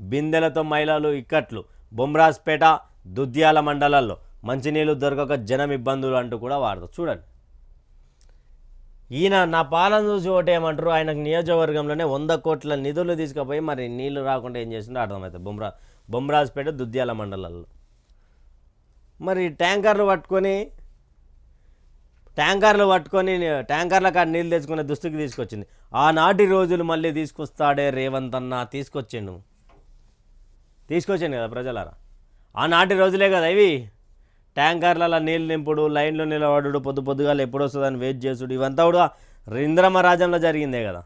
బిందెలతో మహిళలు ఇక్కట్లు. బొమ్రాజ్పేట దుద్యాల మండలాల్లో మంచినీళ్ళు దొరకక జనం ఇబ్బందులు అంటూ కూడా వాడతారు. చూడండి. ఈయన నా పాలన చూసి ఓటేయమంటారు. ఆయనకు నియోజకవర్గంలోనే వంద కోట్ల నిధులు తీసుకుపోయి మరి నీళ్ళు రాకుండా ఏం చేసిందో అర్థమవుతుంది. బొమ్రా బొమ్రాజ్పేట దుద్యాల మండలాల్లో. మరి ట్యాంకర్లు పట్టుకొని ట్యాంకర్లు పట్టుకొని ట్యాంకర్ల కాడ నీళ్ళు తెచ్చుకునే దుస్థితికి తీసుకొచ్చింది. ఆనాటి రోజులు మళ్ళీ తీసుకొస్తాడే రేవంత్ అన్న తీసుకొచ్చిండు. తీసుకొచ్చాను కదా ప్రజలారా. ఆనాటి రోజులే కదా ఇవి. ట్యాంకర్లలో నీళ్ళు నింపుడు లైన్లో నిలబడు పొద్దు పొద్దుగాలు ఎప్పుడు వస్తుందని వెయిట్ చేసుడు ఇవంతా కూడా ఇంద్రమ రాజ్యంలో జరిగిందే కదా.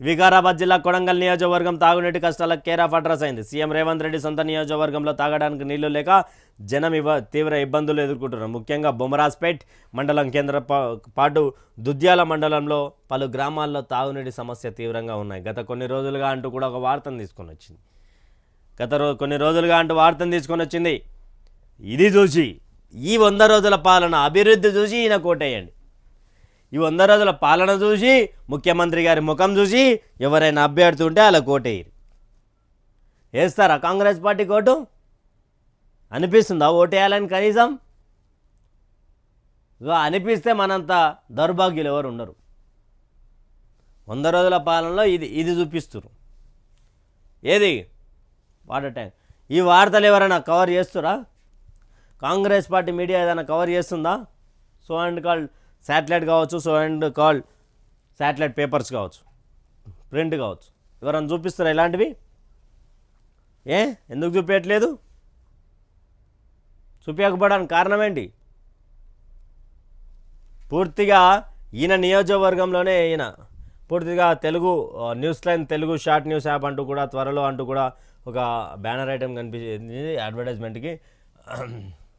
వికారాబాద్ జిల్లా కొడంగల్ నియోజకవర్గం తాగునీటి కష్టాలకు కేరాఫ్ అడ్రస్ అయింది. సీఎం రేవంత్ రెడ్డి సొంత నియోజకవర్గంలో తాగడానికి నీళ్ళు లేక జనం ఇవ తీవ్ర ఇబ్బందులు ఎదుర్కొంటున్నారు. ముఖ్యంగా బొమరాజ్పేట్ మండలం కేంద్ర పా- పాటు దుద్యాల మండలంలో పలు గ్రామాల్లో తాగునీటి సమస్య తీవ్రంగా ఉన్నాయి. గత కొన్ని రోజులుగా అంటూ కూడా ఒక వార్తను తీసుకొని వచ్చింది. గత రో కొన్ని రోజులుగా అంటూ వార్తను తీసుకొని వచ్చింది. ఇది చూసి ఈ వంద రోజుల పాలన అభివృద్ధి చూసి ఈయన కోటేయండి. ఈ వంద రోజుల పాలన చూసి ముఖ్యమంత్రి గారి ముఖం చూసి ఎవరైనా అభ్యర్థి ఉంటే అలా కోటేయరు. వేస్తారా కాంగ్రెస్ పార్టీ కోటు? అనిపిస్తుందా ఓటేయాలని కనీసం? ఇగో అనిపిస్తే మనంత దౌర్భాగ్యులు ఎవరు ఉండరు. వంద రోజుల పాలనలో ఇది ఇది చూపిస్తున్నారు ఏది? Water tank. ఈ వార్తలు ఎవరైనా కవర్ చేస్తురా? కాంగ్రెస్ పార్టీ మీడియా ఏదైనా కవర్ చేస్తుందా? సో అండ్ కాల్ శాటిలైట్ కావచ్చు so and call satellite papers కావచ్చు ప్రింట్ కావచ్చు. ఎవరైనా చూపిస్తారా ఇలాంటివి? ఏ? ఎందుకు చూపించట్లేదు చూపించకపోవడానికి కారణం ఏంటి? పూర్తిగా ఈయన నియోజకవర్గంలోనే ఈయన. పూర్తిగా Telugu news line Telugu short news app అంటూ కూడా త్వరలో అంటూ కూడా ఒక బ్యానర్ ఐటెం కనిపించింది అడ్వర్టైజ్మెంట్కి